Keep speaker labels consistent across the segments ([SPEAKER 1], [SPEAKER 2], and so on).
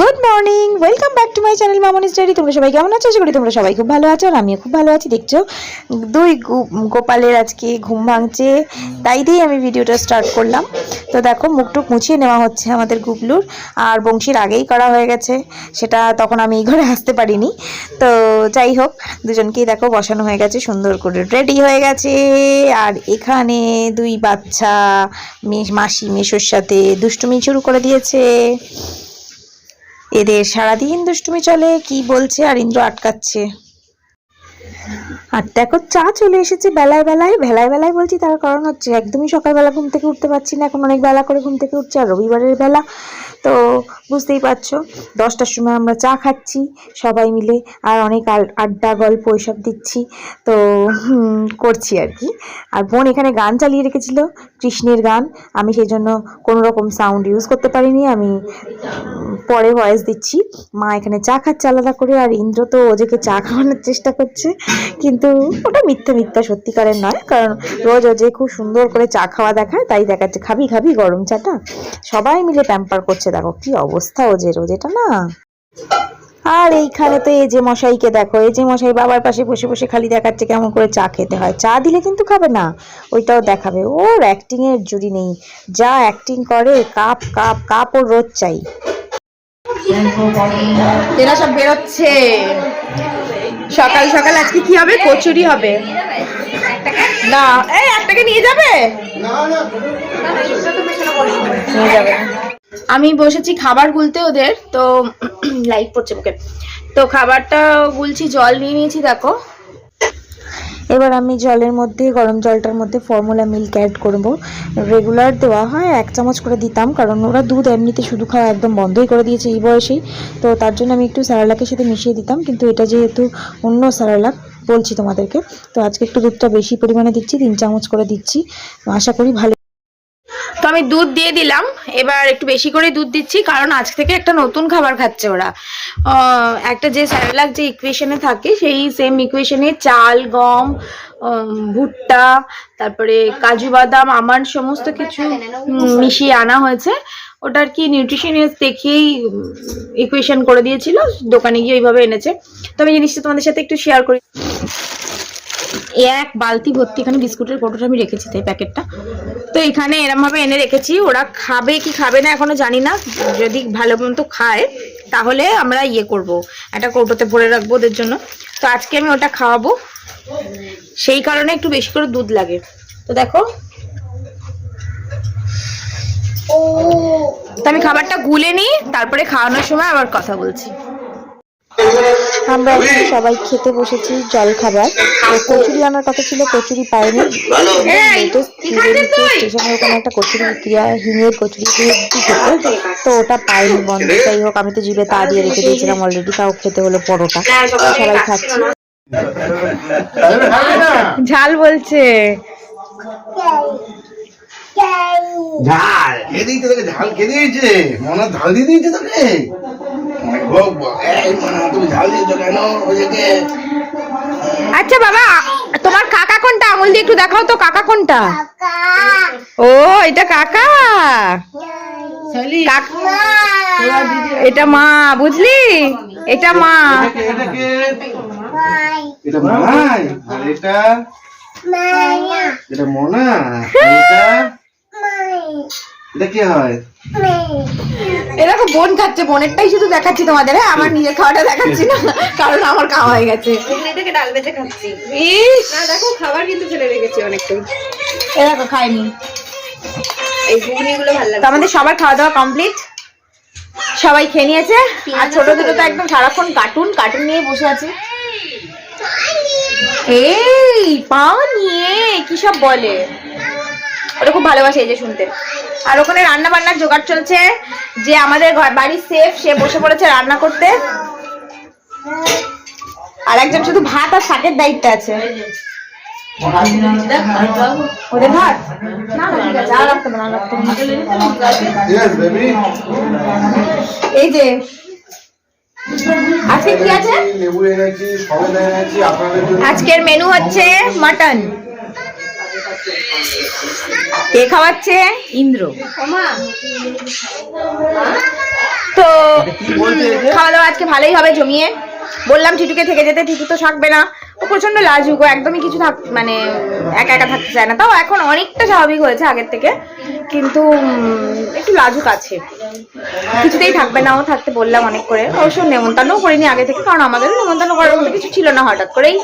[SPEAKER 1] Good morning welcome back to my channel Mamoni study তোমরা সবাই কেমন আছো? আশা করি তোমরা সবাই খুব ভালো আছো আর আমিও খুব ভালো আছি। দেখছ, দুই গোপালের আজকে ঘুম ভাঙছে। তাই দিয়েই আমি ভিডিওটা স্টার্ট করলাম। তো দেখো, মুখটুক মুছিয়ে নেওয়া হচ্ছে আমাদের গুবলুর। আর বংশীর আগেই করা হয়ে গেছে। সেটা তখন আমি এই ঘরে আসতে পারিনি। তো যাই হোক, দুজনকেই দেখো, বসানো হয়ে গেছে, সুন্দর করে রেডি হয়ে গেছে। আর এখানে দুই বাচ্চা মাসি, মেশোর সাথে দুষ্টুমি শুরু করে দিয়েছে। এদের সারাদিন দুষ্টুমি চলে, কি বলছে আর ইন্দ্র আটকাচ্ছে। আর দেখো, চা চলে এসেছে বেলায় বেলায় বেলায় বেলায় বলছি তার কারণ হচ্ছে একদমই সকালবেলা ঘুম থেকে উঠতে পারছি না, এখন অনেক বেলা করে ঘুম থেকে উঠছে আর রবিবারের বেলা, তো বুঝতেই পারছ। দশটার সময় আমরা চা খাচ্ছি, সবাই মিলে আর অনেক আড্ডা, গল্প এসব দিচ্ছি, তো করছি আর কি। আর বোন এখানে গান চালিয়ে রেখেছিল কৃষ্ণের গান। আমি সেই জন্য কোনো রকম সাউন্ড ইউজ করতে পারিনি। আমি পরে ভয়েস দিচ্ছি। মা এখানে চা খাচ্ছে আলাদা করে, আর ইন্দ্র তো ওজেকে চা খাওয়ানোর চেষ্টা করছে। কিন্তু ওটা মিথ্যা মিথ্যা সত্যিকারের নয়, কারণ রোজ ওজে খুব সুন্দর করে চা খাওয়া দেখায়, তাই দেখাচ্ছে খাবি খাবি গরম চাটা। সবাই মিলে প্যাম্পার করছে, দেখো কি অবস্থা ওজের, ওজেটা না। আর এইখানে তো এই যে মশাইকে দেখো, এই যে মশাই বাবার পাশে বসে বসে খালি দেখাচ্ছে কেমন করে চা খেতে হয়। চা দিলে কিন্তু খাবে না, ওইটাও দেখাবে। ওর অ্যাক্টিং এর জুড়ি নেই। যা অ্যাক্টিং করে, কাপ কাপ কাপ ওর রোজ চাই।
[SPEAKER 2] এরা সব বেরোচ্ছে। সকাল সকাল আজকে কি হবে? কচুরি হবে। না। এই একটাকে নিয়ে যাবে? নিয়ে যাবে। আমি বসেছি খাবার গুলতে ওদের তো লাইট পড়ছে মুখে তো খাবারটা গুলছি জল নিয়ে নিয়েছি দেখো।
[SPEAKER 1] এবার আমি জলের মধ্যে, গরম জলটার মধ্যে ফর্মুলা মিল্ক অ্যাড করব। রেগুলার দেওয়া হয়, এক চামচ করে দিতাম, কারণ ওরা দুধ এমনিতে শুধু খাওয়া একদম বন্ধই করে দিয়েছে এই বয়সেই। তো তার জন্য আমি একটু স্যারালাকের সাথে মিশিয়ে দিতাম, কিন্তু এটা যেহেতু অন্য স্যারালাক বলছি তোমাদেরকে, তো আজকে একটু দুধটা বেশি পরিমাণে দিচ্ছি, তিন চামচ করে দিচ্ছি। আশা করি ভালো
[SPEAKER 2] তো আমি দুধ দিয়ে দিলাম, এবার একটু বেশি করে দুধ দিচ্ছি, কারণ আজ থেকে একটা নতুন খাবার খাচ্ছে ওরা। একটা যে স্যারেলাক যে ইকুয়েশনে থাকে, সেই সেম ইকুয়েশনে চাল, গম ভুট্টা, তারপরে কাজু বাদাম আমার সমস্ত কিছু মিশিয়ে আনা হয়েছে। ওটা আর কি নিউট্রিশনিয়াস দেখেই ইকুয়েশন করে দিয়েছিল, দোকানে গিয়ে ওইভাবে এনেছে। তো আমি জিনিসটা তোমাদের সাথে একটু শেয়ার করি। এক বালতি ভর্তি, এখানে বিস্কুটের কৌটোটা আমি রেখেছি, তাই প্যাকেটটা। তো এখানে এরম ভাবে এনে রেখেছি, ওরা খাবে কি খাবে না এখনও জানি না, যদি ভালো মতো খায়। তাহলে আমরা ইয়ে করব একটা কৌটোতে ভরে রাখব ওদের জন্য। তো আজকে আমি ওটা খাওয়াবো। সেই কারণে একটু বেশি করে দুধ লাগে। তো দেখো। তো আমি খাবারটা গুলে নিই তারপরে খাওয়ানোর সময় আবার কথা বলছি।
[SPEAKER 1] আমরা এখন সবাই খেতে বসেছি জল খাবার। তো কচুরি আনার কথা ছিল কচুরি পাইনি। ওখানে একটা কচুরি ক্রিয়া হিমের কচুরি খেতে তো ওটা পাইনি বন্ধ। যাই হোক আমি তো জিভে তা দিয়ে রেখে দিয়েছিলাম অলরেডি তাও খেতে হলো পরোটা। সবাই খাচ্ছি।
[SPEAKER 2] ঝাল বলছে।
[SPEAKER 3] ঝাল। কে দিয়েছে তোকে ঝাল কে দিয়েছে। মনে ঝাল দিয়ে দিয়েছে তোকে।
[SPEAKER 2] আচ্ছা বাবা তোমার কাকা কোনটা? আঙুল দিয়ে একটু দেখাও তো কাকা কোনটা? ও এটা কাকা। এটা মা বুঝলি? এটা মা।
[SPEAKER 3] এটা মানাই আর এটা? এটা মনা। আর এটা? এটা কি হয়?
[SPEAKER 2] এরা বোন খাচ্ছে বোনেরটাই শুধু দেখাচ্ছি তোমাদের হ্যাঁ? আমার নিজের খাওয়াটা দেখাচ্ছি না কারণ আমার খাওয়া হয়ে গেছে।
[SPEAKER 4] থেকে ডাল বেঁচে খাচ্ছি। না দেখো খাবার কিন্তু ফেলে রেখেছি অনেকটাই।
[SPEAKER 2] এরা তো খায়নি।
[SPEAKER 4] এই ঘুগনিগুলো ভালো
[SPEAKER 2] তো
[SPEAKER 4] লাগে
[SPEAKER 2] আমাদের সবার খাওয়া দাওয়া কমপ্লিট সবাই খেয়ে নিয়েছে। আর ছোট দুটো তো একদম সারাক্ষণ কার্টুন কার্টুন নিয়ে বসে আছে। এই পা নিয়ে কি সব বলে? ওটা খুব ভালোবাসে এই যে শুনতে। আর ওখানে রান্না বান্নার জোগাড় চলছে যে আমাদের ঘর বাড়ির সেফ সে বসে পড়েছে রান্না করতে। আর একজন শুধু ভাত আর শাকের দায়িত্ব আছে। ওদের ভাত? না না ঠিক আছে আর রাখতে না রাখতে হবে না।
[SPEAKER 3] ইয়েস বেবি
[SPEAKER 2] এই যে। আজকে কি আছে? আজকের মেনু হচ্ছে মাটন কে খাওয়াচ্ছে ইন্দ্র।
[SPEAKER 1] তো? খাওয়া দাওয়া আজকে ভালোই হবে জমিয়ে। বললাম টিটুকে থেকে যেতে, টিটু তো থাকবে না। ও প্রচণ্ড লাজুক, ও একদমই কিছু থাক মানে একা একা থাকতে চায় না। তাও এখন অনেকটা স্বাভাবিক হয়েছে আগের থেকে। কিন্তু একটু লাজুক আছে। কিছুতেই থাকবে না ও, থাকতে বললাম অনেক করে। অবশ্য নেমন্তন্নও করিনি আগে থেকে, কারণ আমাদের নেমন্তন্ন করার মতো কিছু ছিল না হঠাৎ করেই।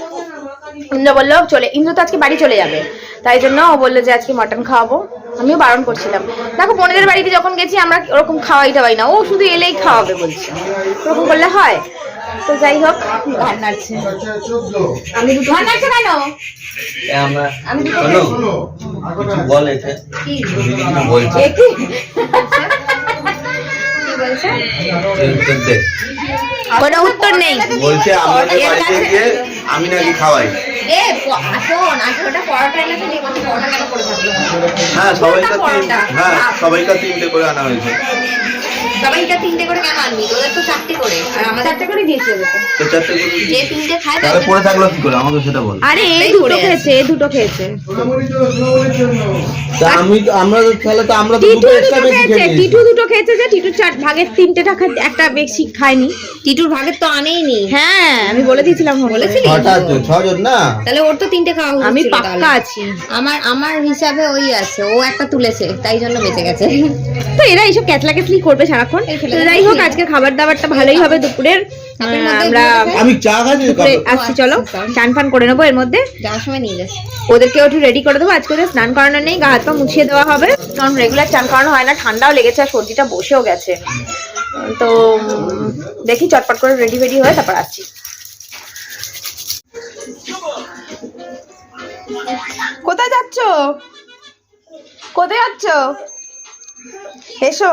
[SPEAKER 1] ইন্দ্র বলল চলে ইন্দ্র তো আজকে বাড়ি চলে যাবে। তাই জন্য ও বলল যে আজকে মটন খাওয়াবো। আমিও বারণ করছিলাম। দেখো বোনেদের বাড়িতে যখন গেছি আমরা ওরকম খাওয়াই টাওয়াই না। ও শুধু এলেই খাওয়াবে বলছে। ওরকম করলে হয়। তো যাই হোক আমি ঘাড় কেন?
[SPEAKER 5] আমরা
[SPEAKER 1] আমি
[SPEAKER 5] বল এতে। বলছে?
[SPEAKER 1] কি?
[SPEAKER 5] উত্তর
[SPEAKER 1] কোনো উত্তর নেই।
[SPEAKER 5] বলছে আমাদের
[SPEAKER 1] এর
[SPEAKER 5] বাড়িতে গিয়ে আমি নাকি খাওয়াই। হ্যাঁ সবাইকার তিন হ্যাঁ সবাইকার তিনটে করে আনা হয়েছে।
[SPEAKER 4] সবাইটা তিনটে করে কেন আনবি ওদের তো চারটে করে। আর আমাদের
[SPEAKER 1] চারটে করে দিয়েছি ওদেরকে
[SPEAKER 5] তো। চারটে করে
[SPEAKER 4] যে তিনটে খায়
[SPEAKER 5] তাহলে পড়ে থাকল কি করে? আমাকে সেটা বল।
[SPEAKER 1] আরে এই
[SPEAKER 4] এই
[SPEAKER 1] দুটো খেয়েছে এই দুটো খেয়েছে।
[SPEAKER 5] তা আমি আমরা তাহলে তো আমরা তো দুটো
[SPEAKER 1] দুটো
[SPEAKER 5] বেশি
[SPEAKER 1] খেয়েছে টিটু দুটো খেয়েছে যে টিটু চার ভাগের তিনটে টাকা একটা বেশি খায়নি।
[SPEAKER 4] টিটুর ভাগের তো আনেই নি
[SPEAKER 1] হ্যাঁ আমি বলে দিয়েছিলাম বলেছিলি?
[SPEAKER 5] ছটা ছজন না?
[SPEAKER 4] তাহলে ওর তো তিনটে খাওয়া
[SPEAKER 1] আমি পাক্কা আছি।
[SPEAKER 4] আমার আমার হিসাবে ওই আছে ও একটা তুলেছে তাই জন্য বেঁচে গেছে।
[SPEAKER 1] তো এরা এইসব ক্যাচলা ক্যাচলি করবে সারাক্ষণ? তো যাই হোক আজকে খাবার দাবারটা ভালোই হবে দুপুরের। আমরা
[SPEAKER 5] আমি চা খাচ্ছি
[SPEAKER 1] দুপুরে আসছি চলো। চান ফান করে নেব এর মধ্যে।
[SPEAKER 4] যাওয়ার সময় নিয়ে যাস
[SPEAKER 1] ওদেরকে একটু রেডি করে দেবো। আজকে ওদের স্নান করানো নেই গা হাত পা মুছিয়ে দেওয়া হবে। কারণ রেগুলার চান করানো হয় না ঠান্ডাও লেগেছে আর সর্দিটা বসেও গেছে। তো দেখি চটপট করে রেডি ফেডি হয়ে তারপর আসছি। কোথায় যাচ্ছ? কোথায় যাচ্ছ? এসো।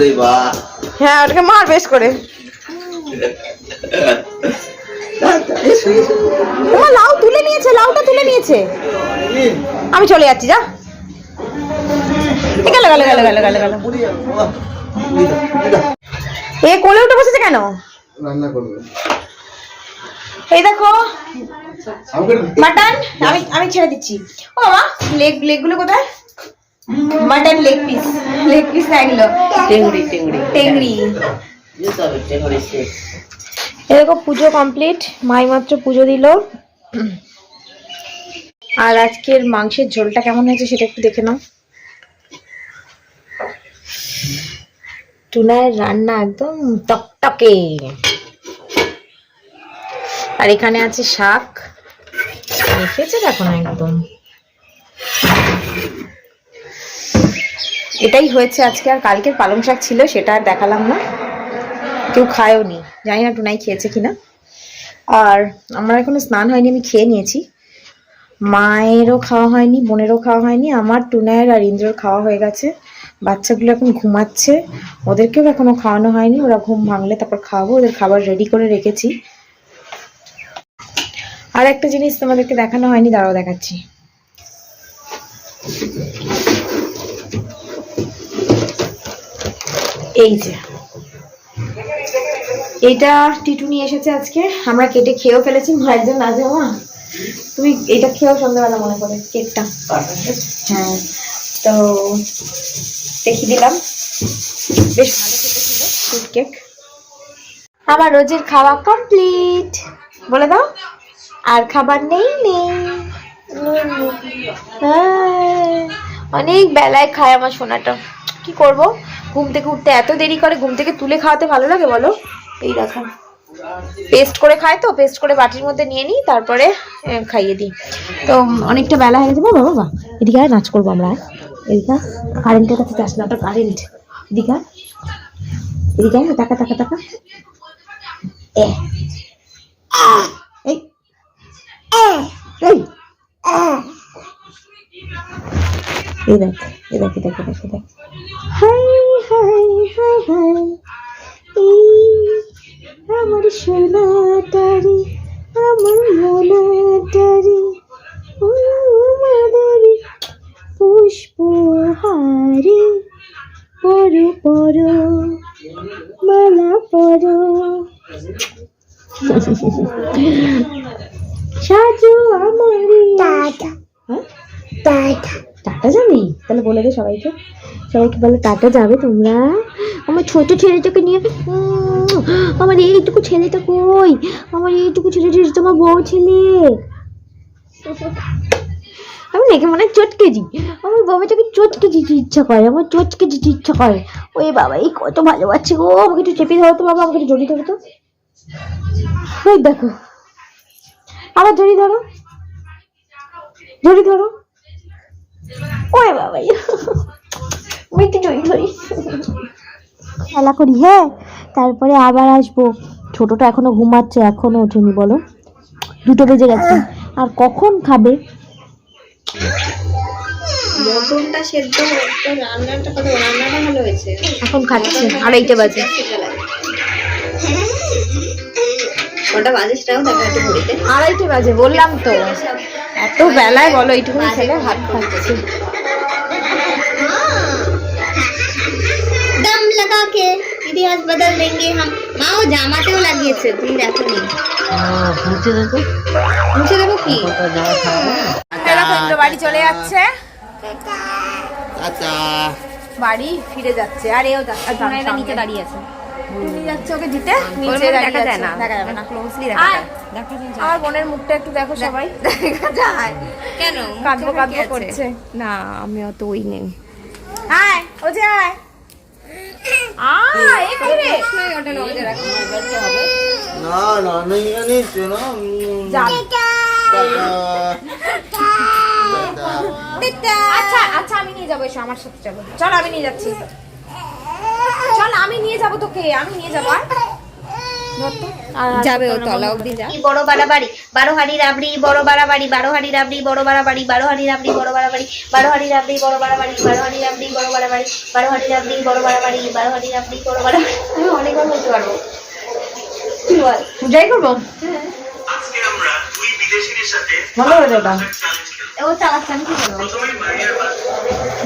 [SPEAKER 5] রে বাপ
[SPEAKER 1] হ্যাঁ ওটাকে মার বেশ করে। লাউ তুলে নিয়েছে, লাউটা তুলে নিয়েছে। আমি চলে যাচ্ছি, যা। গেল গেল গেল গেল গেল গেল। এ কোলে উঠে বসেছে কেন?
[SPEAKER 3] রান্না করবে।
[SPEAKER 1] এই দেখো মাটন আমি আমি ছেড়ে দিচ্ছি। ও মা লেগ লেগগুলো কোথায়? Mutton leg piece leg piece না এগুলো? টেংরি টেংরি টেংরি এই দেখো পুজো কমপ্লিট মাই মাত্র পুজো দিল। আর আজকের মাংসের ঝোলটা কেমন হয়েছে সেটা একটু দেখে নাও। টুনার রান্না একদম টকটকে। আর এখানে আছে শাক। রেখেছে দেখো না একদম। এটাই হয়েছে আজকে, আর কালকের পালং শাক ছিল, সেটা আর দেখালাম না। কেউ খায়ও নি। জানি না টুনাই খেয়েছে কিনা। আর আমার এখনও স্নান হয়নি, আমি খেয়ে নিয়েছি। মায়েরও খাওয়া হয়নি, বোনেরও খাওয়া হয়নি, আমার টুনায়ের আর ইন্দ্রর খাওয়া হয়ে গেছে। বাচ্চাগুলো এখন ঘুমাচ্ছে। ওদেরকেও এখনও খাওয়ানো হয়নি। ওরা ঘুম ভাঙলে তারপর খাওয়াবো। ওদের খাবার রেডি করে রেখেছি। আর একটা জিনিস তোমাদেরকে দেখানো হয়নি দাঁড়াও দেখাচ্ছি। এই যে। এটা টিটু নিয়ে এসেছে আজকে। আমরা কেটে খেয়েও ফেলেছি মায়ের জন্য আজ মা তুমি এটা খেয়েও সন্ধ্যাবেলা মনে করে কেকটা হ্যাঁ। তো দেখিয়ে দিলাম। বেশ ভালো খেতে ছিল ফুড কেক আমার রোজের খাওয়া কমপ্লিট বলে দাও আর খাবার নেই নেই। হ্যাঁ, অনেক বেলায় খায় আমার সোনাটা। কি করব? ঘুম থেকে উঠতে এত দেরি করে ঘুম থেকে তুলে খাওয়াতে ভালো লাগে বলো? এই দেখো। পেস্ট করে খায় তো পেস্ট করে বাটির মধ্যে নিয়ে নিই তারপরে খাইয়ে দিই। তো অনেকটা বেলা হয়ে গেছে বাবা বাবা এদিকে আয় নাচ করব আমরা। এদিকে। কারেন্টের কাছে যাস না, ওটা কারেন্ট এদিকে। এদিকে টাকা টাকা টাকা এ। আমার সোনাটারি, আমার মনাটারি। মাদারি পুষ্পহারি পর পর মালা পরো সাজু আমারি। টাটা। টাটা। টাটা যাবি তাহলে বলে দে সবাইকে। সবাইকে বলে টাটা যাবে তোমরা। আমার ছোট ছেলেটাকে নিয়ে আমার এইটুকু ছেলেটা কই? আমার এইটুকু ছেলেটা তোমার বউ ছেলে। আমি দেখে মনে হয় চটকে দিই আমার বাবাটাকে চটকে দিতে ইচ্ছা করে, আমার চটকে দিতে ইচ্ছা করে। ওই বাবা, এই কত ভালোবাসছে গো, আমাকে একটু চেপে ধরো তো বাবা, আমাকে একটু জড়িয়ে ধরো তো। ওই দেখো, আবার জড়িয়ে ধরো। জড়িয়ে ধরো। ওই বাবা আমি একটু জড়িয়ে ধরি। খেলা করি হ্যাঁ? তারপরে আবার আসব। ছোটটা এখনও ঘুমাচ্ছে, এখনও ওঠেনি, বলো। দুটো বেজে গেছে। আর কখন খাবে?
[SPEAKER 4] মটনটা সেদ্ধ একদম রান্নাটা কত রান্নাটা ভালো হয়েছে।
[SPEAKER 1] এখন খাচ্ছে আড়াইটা বাজে।
[SPEAKER 4] ওটা বাজে সেটাও দেখো একটু ঘড়িতে।
[SPEAKER 1] আড়াইটে বাজে বললাম তো। এত বেলায় বলো এইটুকু ছেলে ভাত খাচ্ছে।
[SPEAKER 4] দম লাগা কে ইতিহাস বদল দেঙ্গে হাম। মা ও জামাতেও লাগিয়েছে তুমি দেখো নি।
[SPEAKER 5] মুছে দেখো
[SPEAKER 4] মুছে
[SPEAKER 2] দেখো কি? বাড়ি চলে যাচ্ছে। বাড়ি ফিরে যাচ্ছে। আর এও যাচ্ছে।
[SPEAKER 4] নিচে দাঁড়িয়ে আছে।
[SPEAKER 2] আমার একটু দেখো সবাই। কাঁদবো কাঁদবো
[SPEAKER 4] না আমি অত ওই নেই।
[SPEAKER 2] আয় আয়।
[SPEAKER 3] না
[SPEAKER 2] আচ্ছা আচ্ছা আমি নিয়ে যাব এসো আমার সাথে চলো চল আমি নিয়ে যাচ্ছি। চল আমি নিয়ে যাব তোকে আমি নিয়ে যাব আর?
[SPEAKER 4] যাবে ও তলা অবধি যা।
[SPEAKER 6] বড় বাড়াবাড়ি বারো হাড়ি রাবড়ি বড় বাড়াবাড়ি বারো হাড়ি রাবড়ি বড় বাড়াবাড়ি বারো হাড়ি রাবড়ি বড় বাড়াবাড়ি বারো হাড়ি রাবড়ি বড় বাড়াবাড়ি বারো হাড়ি রাবড়ি বড় বাড়াবাড়ি বারো হাড়ি রাবড়ি বড় বাড়াবাড়ি বারো হাড়ি রাবড়ি বড় বাড়াবাড়ি আমি অনেকবার বলতে পারব। কি বল?
[SPEAKER 2] যাই করব ভালো হয়ে যাবে
[SPEAKER 6] ও চালাচ্ছে আমি কি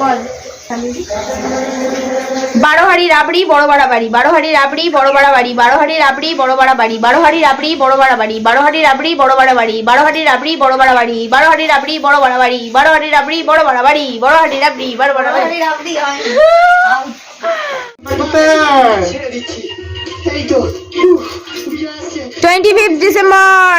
[SPEAKER 2] বল বারো হাড়ি রাবড়ি বড় বাড়া বাড়ি বারো হাড়ি রাবড়ি বড় বাড়া বাড়ি বারো হাড়ি রাবড়ি বড় বাড়া বাড়ি বারো হাড়ি রাবড়ি বড় বাড়া বাড়ি বারো হাড়ি রাবড়ি বড় বাড়া বাড়ি বারো হাড়ি রাবড়ি বড় বাড়া বাড়ি বারো হাড়ি রাবড়ি বড় বাড়া বাড়ি বারো হাড়ি রাবড়ি বড় বাড়া বাড়ি বড় হাড়ি রাবড়ি বড় বাড়া বাড়ি
[SPEAKER 6] রাবড়ি হয়
[SPEAKER 2] টোয়েন্টি ফিফথ ডিসেম্বর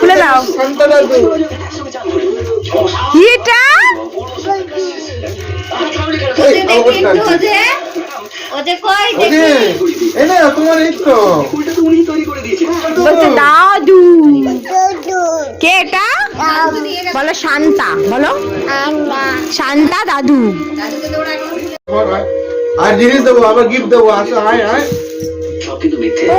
[SPEAKER 2] খুলে দাও।
[SPEAKER 3] এটা? দাদু।
[SPEAKER 2] কে এটা? বলো শান্তা বলো। শান্তা দাদু।
[SPEAKER 3] আর জিনিস দেবো আবার গিফট দেবো। আসো আয় আয়।
[SPEAKER 2] ও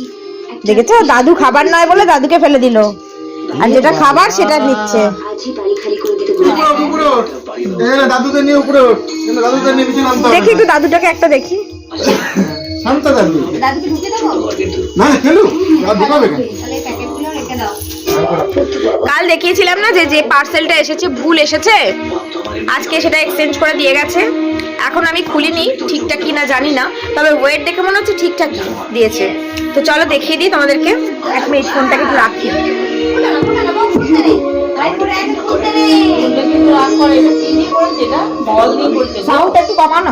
[SPEAKER 2] দেখেছ? দাদু খাবার নয় বলে দাদুকে ফেলে দিল। আর যেটা খাবার সেটা নিচ্ছে। দেখি একটু দাদুটাকে একটা দেখি।
[SPEAKER 3] শান্ত দাদু।
[SPEAKER 6] দাদুকে ঢুকে দেবো?
[SPEAKER 3] না খেলু দাদু খাবে কেন?
[SPEAKER 2] কাল দেখিয়েছিলাম না যে যে পার্সেলটা এসেছে ভুল এসেছে? আজকে সেটা এক্সচেঞ্জ করে দিয়ে গেছে। এখন আমি খুলিনি ঠিকঠাক কি না জানি না তবে ওয়েট দেখে মনে হচ্ছে ঠিকঠাক দিয়েছে। তো চলো দেখিয়ে দিই তোমাদেরকে এক মিনিট ফোনটাকে একটু রাখি। একটু কমানো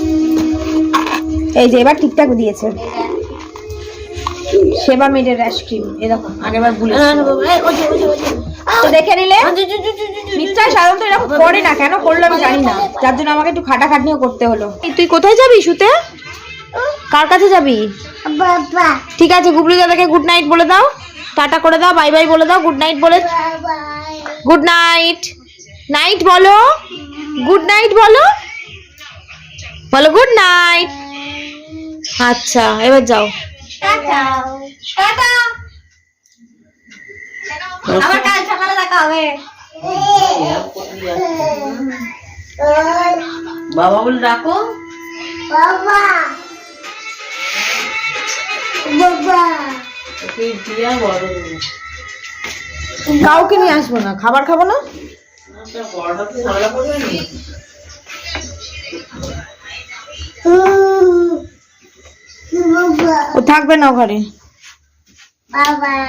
[SPEAKER 3] এই
[SPEAKER 1] যে এবার ঠিকঠাক দিয়েছে। সেবা মেডের আইসক্রিম এরকম। আগেবার ভুলে তো দেখে নিলে? সাধারণত এরকম করে না কেন করল আমি জানি না। যার জন্য আমাকে একটু খাটাখাটনিও করতে হলো। তুই কোথায় যাবি শুতে কার কাছে যাবি? ঠিক আছে গুবলু দাদাকে গুড নাইট বলে দাও। টাটা করে দাও বাই বাই বলে দাও গুড নাইট বলে গুড নাইট নাইট বলো। গুড নাইট বলো। বলো গুড নাইট আচ্ছা এবার যাও।
[SPEAKER 2] আবার কাল সকালে দেখা হবে।
[SPEAKER 6] বাবা বলে ডাকো।
[SPEAKER 2] বাবা। বাবা।
[SPEAKER 1] কাউকে নিয়ে আসব না খাবার খাব না?
[SPEAKER 6] বড়টা
[SPEAKER 1] থাকবে না ঘরে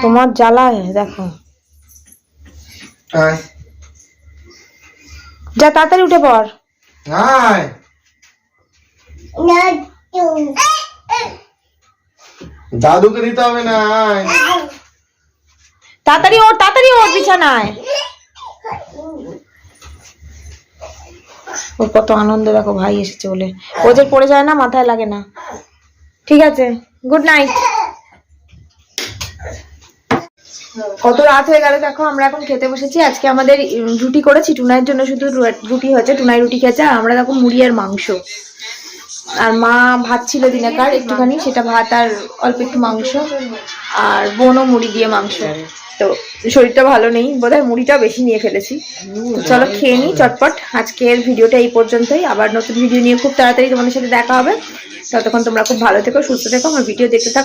[SPEAKER 1] তোমার জ্বালায় দেখো। যা তাড়াতাড়ি উঠে পড়।
[SPEAKER 3] দাদুকে দিতে হবে না
[SPEAKER 1] তাড়াতাড়ি ওর তাড়াতাড়ি ওর বিছানায়। ওর কত আনন্দ দেখো ভাই এসেছে বলে। ও যে পড়ে যায় না মাথায় লাগে না। ঠিক আছে। গুড নাইট কত রাত হয়ে গেল দেখো, আমরা এখন খেতে বসেছি। আজকে আমাদের রুটি করেছি। টুনাইয়ের জন্য শুধু রুটি হয়েছে টুনাই রুটি খেয়েছে। আর আমরা দেখো মুড়ি আর মাংস। আর মা ভাত ছিল দিনাকার একটুখানি, সেটা ভাত আর অল্প একটু মাংস। আর বোনও মুড়ি দিয়ে মাংস। তো শরীরটা ভালো নেই বোধহয় মুড়িটা বেশি নিয়ে ফেলেছি। তো চলো খেয়ে নিই চটপট। আজকের ভিডিওটা এই পর্যন্তই। আবার নতুন ভিডিও নিয়ে খুব তাড়াতাড়ি তোমাদের সাথে দেখা হবে। ততক্ষণ তোমরা খুব ভালো থেকো সুস্থ থেকো আমার ভিডিও দেখতে থাকো।